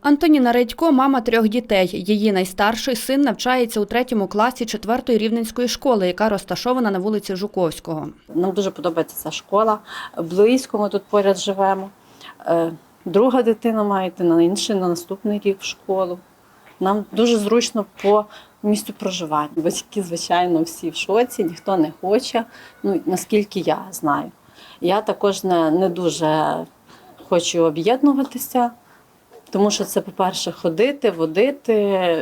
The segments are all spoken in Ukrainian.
Антоніна Редько – мама трьох дітей. Її найстарший син навчається у третьому класі четвертої рівненської школи, яка розташована на вулиці Жуковського. Нам дуже подобається ця школа. Близько ми тут поряд живемо. Е, Друга дитина має йти на інший, на наступний рік в школу. Нам дуже зручно по місцю проживання. Батьки, звичайно, всі в шоці, ніхто не хоче, ну наскільки я знаю. Я також не, не дуже хочу об'єднуватися, тому що це, по-перше, ходити, водити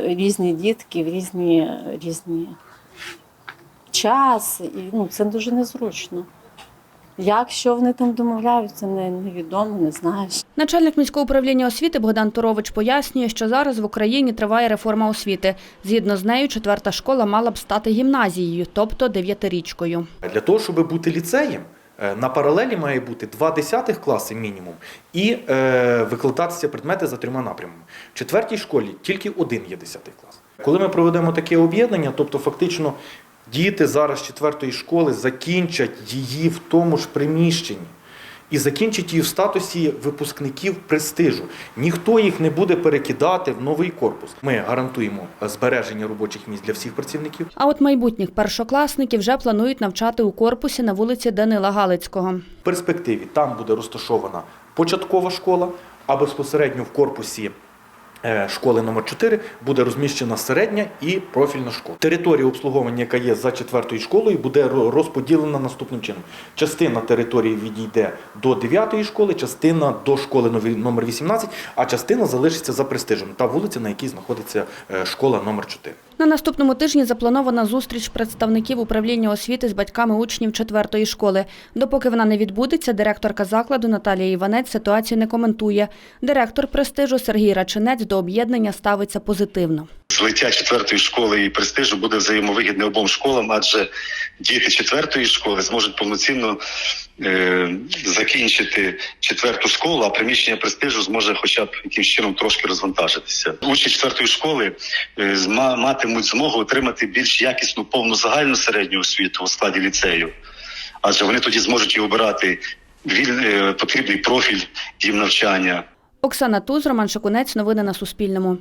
різні дітки в різні, різні час, і ну, це дуже незручно. Як що вони там домовляються, не, невідомо, не знаєш. Начальник міського управління освіти Богдан Турович пояснює, що зараз в Україні триває реформа освіти. Згідно з нею, четверта школа мала б стати гімназією, тобто дев'ятирічкою. Для того, щоб бути ліцеєм, на паралелі має бути два десятих класи мінімум і е, викладатися предмети за трьома напрямами. В четвертій школі тільки один є десятий клас. Коли ми проведемо таке об'єднання, тобто фактично діти зараз четвертої школи закінчать її в тому ж приміщенні. І закінчить її в статусі випускників престижу. Ніхто їх не буде перекидати в новий корпус. Ми гарантуємо збереження робочих місць для всіх працівників. А от майбутніх першокласників вже планують навчати у корпусі на вулиці Данила Галицького. В перспективі там буде розташована початкова школа, а безпосередньо в корпусі школи номер 4 буде розміщена середня і профільна школа. Територія обслуговування, яка є за четвертою школою, буде розподілена наступним чином. Частина території відійде до 9 школи, частина до школи номер 18, а частина залишиться за престижем, та вулиця, на якій знаходиться е, школа номер 4. На наступному тижні запланована зустріч представників управління освіти з батьками учнів четвертої школи. Допоки вона не відбудеться, директорка закладу Наталія Іванець ситуацію не коментує. Директор престижу Сергій Рачинець до об'єднання ставиться позитивно. Злиття четвертої школи і престижу буде взаємовигідне обом школам, адже діти четвертої школи зможуть повноцінно е, закінчити четверту школу, а приміщення престижу зможе хоча б якимось чином трошки розвантажитися. Учні четвертої школи е, матимуть змогу отримати більш якісну повну загальну середню освіту у складі ліцею, адже вони тоді зможуть і обирати віль- е, потрібний профіль їм навчання. Оксана Туз, Роман Шакунець. Новини на Суспільному.